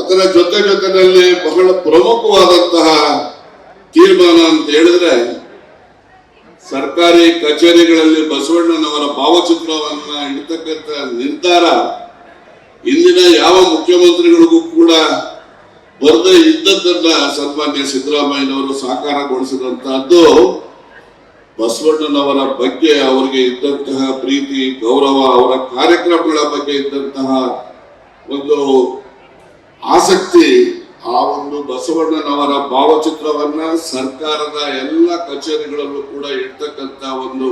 ಅದರ ಜೊತೆ ಜೊತೆಯಲ್ಲಿ ಬಹಳ ಪ್ರಮುಖವಾದಂತಹ ತೀರ್ಮಾನ ಅಂತ ಹೇಳಿದ್ರೆ, ಸರ್ಕಾರಿ ಕಚೇರಿಗಳಲ್ಲಿ ಬಸವಣ್ಣನವರ ಭಾವಚಿತ್ರವನ್ನ ಇಡ್ತಕ್ಕಂಥ ನಿರ್ಧಾರ ಇಂದಿನ ಯಾವ ಮುಖ್ಯಮಂತ್ರಿಗಳಿಗೂ ಕೂಡ ಬರದೇ ಇದ್ದದ್ದನ್ನ ಸನ್ಮಾನ್ಯ ಸಿದ್ದರಾಮಯ್ಯನವರು ಸಾಕಾರಗೊಳಿಸಿದಂತಹದ್ದು ಬಸವಣ್ಣನವರ ಬಗ್ಗೆ, ಅವರಿಗೆ ಇದ್ದಂತಹ ಪ್ರೀತಿ, ಗೌರವ, ಅವರ ಕಾರ್ಯಕ್ರಮಗಳ ಬಗ್ಗೆ ಇದ್ದಂತಹ ಒಂದು ಆಸಕ್ತಿ, ಆ ಒಂದು ಬಸವಣ್ಣನವರ ಭಾವಚಿತ್ರವನ್ನ ಸರ್ಕಾರದ ಎಲ್ಲ ಕಚೇರಿಗಳಲ್ಲೂ ಕೂಡ ಇರ್ತಕ್ಕಂಥ ಒಂದು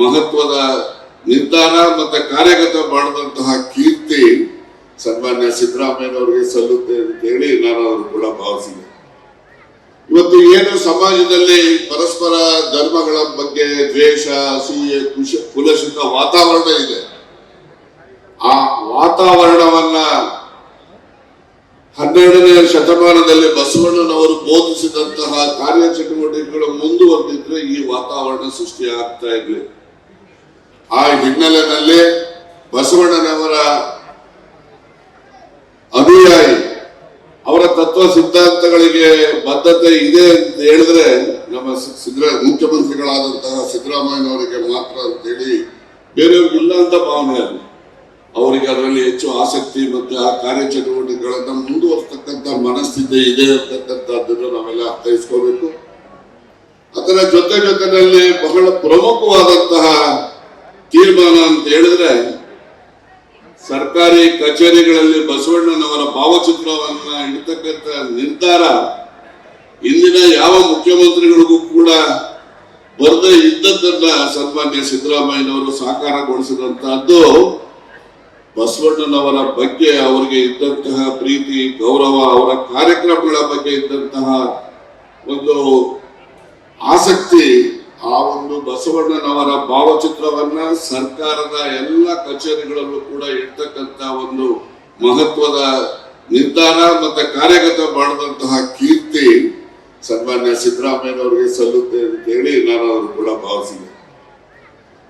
ಮಹತ್ವದ ನಿರ್ಧಾರ ಮತ್ತೆ ಕಾರ್ಯಗತ ಮಾಡಿದಂತಹ ಕೀರ್ತಿ ಸನ್ಮಾನ್ಯ ಸಿದ್ದರಾಮಯ್ಯನವರಿಗೆ ಸಲ್ಲುತ್ತೆ ಅಂತ ಹೇಳಿ ನಾನು ಅವರು ಕೂಡ ಭಾವಿಸಿದೆ. ಇವತ್ತು ಏನು ಸಮಾಜದಲ್ಲಿ ಪರಸ್ಪರ ಧರ್ಮಗಳ ಬಗ್ಗೆ ದ್ವೇಷ, ಅಸೂಯೆ, ಕುಶ ಕುಲಸಿತ ವಾತಾವರಣ ಇದೆ. ಆ ವಾತಾವರಣವನ್ನ ಹನ್ನೆರಡನೇ ಶತಮಾನದಲ್ಲಿ ಬಸವಣ್ಣನವರು ಬೋಧಿಸಿದಂತಹ ಕಾರ್ಯಚಟುವಟಿಕೆಗಳು ಮುಂದುವರೆದಿದ್ರೆ ಈ ವಾತಾವರಣ ಸೃಷ್ಟಿ ಆಗ್ತಾ ಇರ್ಲಿಲ್ಲ ಆ ಹಿನ್ನೆಲೆಯಲ್ಲಿ ಬಸವಣ್ಣನವರ ಅನುಯಾಯಿ, ಅವರ ತತ್ವ ಸಿದ್ಧಾಂತಗಳಿಗೆ ಬದ್ಧತೆ ಇದೆ ಅಂತ ಹೇಳಿದ್ರೆ ನಮ್ಮ ಸಿದ್ರ, ಮುಖ್ಯಮಂತ್ರಿಗಳಾದಂತಹ ಸಿದ್ದರಾಮಯ್ಯನವರಿಗೆ ಮಾತ್ರ ಅಂತೇಳಿ ಬೇರೆಯವ್ರಿಗೆ ಇಲ್ಲ ಅಂತ ಭಾವನೆ ಅಲ್ಲ ಅವರಿಗೆ ಅದರಲ್ಲಿ ಹೆಚ್ಚು ಆಸಕ್ತಿ ಮತ್ತೆ ಆ ಕಾರ್ಯಚಟುವಟಿಕೆಗಳನ್ನ ಮುಂದುವರ್ತಕ್ಕಂಥ ಮನಸ್ಥಿತಿ ಇದೆ ಅಂತಕ್ಕಂಥದ್ದನ್ನು ನಾವೆಲ್ಲ ಅರ್ಥೈಸ್ಕೋಬೇಕು. ಅದರ ಜೊತೆ ಜೊತೆಯಲ್ಲಿ ಬಹಳ ಪ್ರಮುಖವಾದಂತಹ ತೀರ್ಮಾನ ಅಂತ ಹೇಳಿದ್ರೆ, ಸರ್ಕಾರಿ ಕಚೇರಿಗಳಲ್ಲಿ ಬಸವಣ್ಣನವರ ಭಾವಚಿತ್ರವನ್ನ ಇಡ್ತಕ್ಕಂಥ ನಿರ್ಧಾರ ಇಂದಿನ ಯಾವ ಮುಖ್ಯಮಂತ್ರಿಗಳಿಗೂ ಕೂಡ ಬರದೇ ಇದ್ದದ್ದನ್ನ ಸನ್ಮಾನ್ಯ ಸಿದ್ದರಾಮಯ್ಯನವರು ಸಾಕಾರಗೊಳಿಸಿದಂತಹದ್ದು ಬಸವಣ್ಣನವರ ಬಗ್ಗೆ ಅವರಿಗೆ ಇದ್ದಂತಹ ಪ್ರೀತಿ, ಗೌರವ, ಅವರ ಕಾರ್ಯಕ್ರಮಗಳ ಬಗ್ಗೆ ಇದ್ದಂತಹ ಒಂದು ಆಸಕ್ತಿ, ಆ ಒಂದು ಬಸವಣ್ಣನವರ ಭಾವಚಿತ್ರವನ್ನ ಸರ್ಕಾರದ ಎಲ್ಲ ಕಚೇರಿಗಳಲ್ಲೂ ಕೂಡ ಇರ್ತಕ್ಕಂಥ ಒಂದು ಮಹತ್ವದ ನಿರ್ಧಾರ ಮತ್ತೆ ಕಾರ್ಯಗತ ಮಾಡಿದಂತಹ ಕೀರ್ತಿ ಸನ್ಮಾನ್ಯ ಸಿದ್ದರಾಮಯ್ಯನವರಿಗೆ ಸಲ್ಲುತ್ತೆ ಅಂತ ಹೇಳಿ ನಾನು ಅವರು ಕೂಡ ಭಾವಿಸಿದೆ.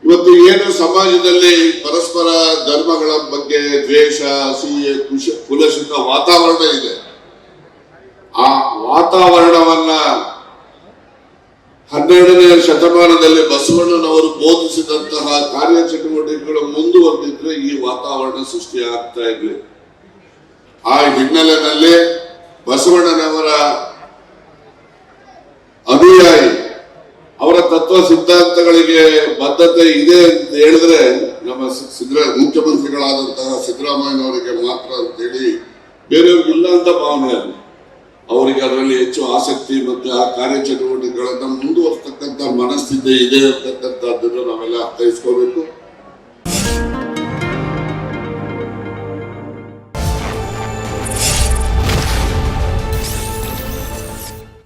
ಇವತ್ತು ಏನು ಸಮಾಜದಲ್ಲಿ ಪರಸ್ಪರ ಧರ್ಮಗಳ ಬಗ್ಗೆ ದ್ವೇಷ, ಅಸೂಯೆ, ಕುಶ ಕುಲಸಿತ ವಾತಾವರಣ ಇದೆ. ಆ ವಾತಾವರಣವನ್ನ ಹನ್ನೆರಡನೇ ಶತಮಾನದಲ್ಲಿ ಬಸವಣ್ಣನವರು ಬೋಧಿಸಿದಂತಹ ಕಾರ್ಯಚಟುವಟಿಕೆಗಳು ಮುಂದುವರೆದಿದ್ರೆ ಈ ವಾತಾವರಣ ಸೃಷ್ಟಿ ಆಗ್ತಾ ಇರ್ಲಿಲ್ಲ ಆ ಹಿನ್ನೆಲೆಯಲ್ಲಿ ಬಸವಣ್ಣನವರ ಅನುಯಾಯಿ ಅವರ ತತ್ವ ಸಿದ್ಧಾಂತಗಳಿಗೆ ಬದ್ಧತೆ ಇದೆ ಅಂತ ಹೇಳಿದ್ರೆ ನಮ್ಮ ಸಿದ್ರ ಮುಖ್ಯಮಂತ್ರಿಗಳಾದಂತಹ ಸಿದ್ದರಾಮಯ್ಯನವರಿಗೆ ಮಾತ್ರ ಅಂತೇಳಿ ಬೇರೆಯವ್ರಿಗೆ ಇಲ್ಲ ಅಂತ ಭಾವನೆ ಅಲ್ಲ ಅವರಿಗೆ ಅದರಲ್ಲಿ ಹೆಚ್ಚು ಆಸಕ್ತಿ ಮತ್ತೆ ಆ ಕಾರ್ಯಚಟುವಟಿಕೆಗಳನ್ನ ಮುಂದುವರ್ತಕ್ಕಂಥ ಮನಸ್ಥಿತಿ ಇದೆ ಅಂತಕ್ಕಂಥದ್ದನ್ನು ನಾವೆಲ್ಲ ಅರ್ಥೈಸ್ಕೋಬೇಕು.